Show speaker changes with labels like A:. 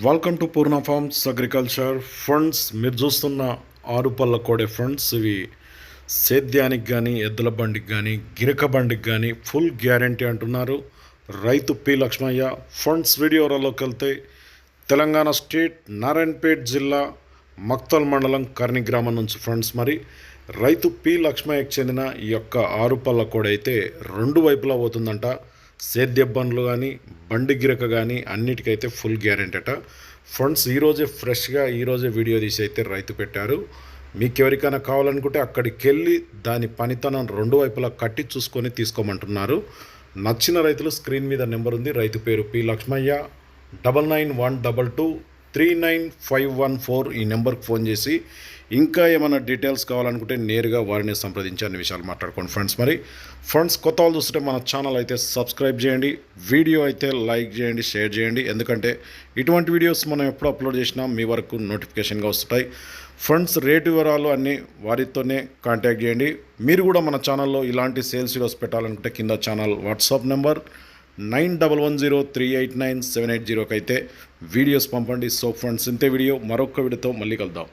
A: Welcome to Purna farms agriculture funds మీరు చూస్తున్న ఆరు పళ్ళ కోడే ఫండ్స్ ఇవి సేద్యానికి కానీ ఎద్దుల బండికి కానీ గిరక బండికి కానీ ఫుల్ గ్యారంటీ అంటున్నారు. రైతు పి లక్ష్మయ్య ఫండ్స్ వీడియోలోకి వెళ్తే తెలంగాణ స్టేట్ నారాయణపేట్ జిల్లా మక్తల్ మండలం కర్ని గ్రామం నుంచి ఫండ్స్ మరి రైతు పి లక్ష్మయ్యకు చెందిన ఈ యొక్క ఆరు పళ్ళ కోడ అయితే రెండు వైపులా పోతుందంట. సేద్య బండ్లు కానీ బండి గిరక కానీ అన్నిటికైతే ఫుల్ గ్యారెంటీ అట. ఫ్రెండ్స్ ఈరోజే ఫ్రెష్గా ఈరోజే వీడియో తీసి అయితే రైతు పెట్టారు. మీకు ఎవరికైనా కావాలనుకుంటే అక్కడికి వెళ్ళి దాని పనితనం రెండు వైపులా కట్టి చూసుకొని తీసుకోమంటున్నారు. నచ్చిన రైతులు స్క్రీన్ మీద నెంబర్ ఉంది. రైతు పేరు P Lakshmaiah. Double nine one double two three nine five one four ఈ నెంబర్కి ఫోన్ చేసి ఇంకా ఏమైనా డీటెయిల్స్ కావాలనుకుంటే నేరుగా వారిని సంప్రదించి అన్ని విషయాలు మాట్లాడుకోండి ఫ్రెండ్స్. మరి ఫ్రెండ్స్ కొత్త వాళ్ళు చూస్తుంటే మన ఛానల్ అయితే సబ్స్క్రైబ్ చేయండి వీడియో అయితే లైక్ చేయండి షేర్ చేయండి. ఎందుకంటే ఇటువంటి వీడియోస్ మనం ఎప్పుడు అప్లోడ్ చేసినా మీ వరకు నోటిఫికేషన్గా వస్తుంటాయి ఫ్రెండ్స్ రేటు వివరాలు అన్నీ వారితోనే కాంటాక్ట్ చేయండి. మీరు కూడా మన ఛానల్లో ఇలాంటి సేల్స్ వీడియోస్ పెట్టాలనుకుంటే కింద channel WhatsApp number nine double one zero three eight nine seven eight జీరోకి అయితే వీడియోస్ పంపండి. సో ఫ్రెండ్స్ ఇంతే వీడియో మరొక వీడియోతో మళ్ళీ కలుద్దాం.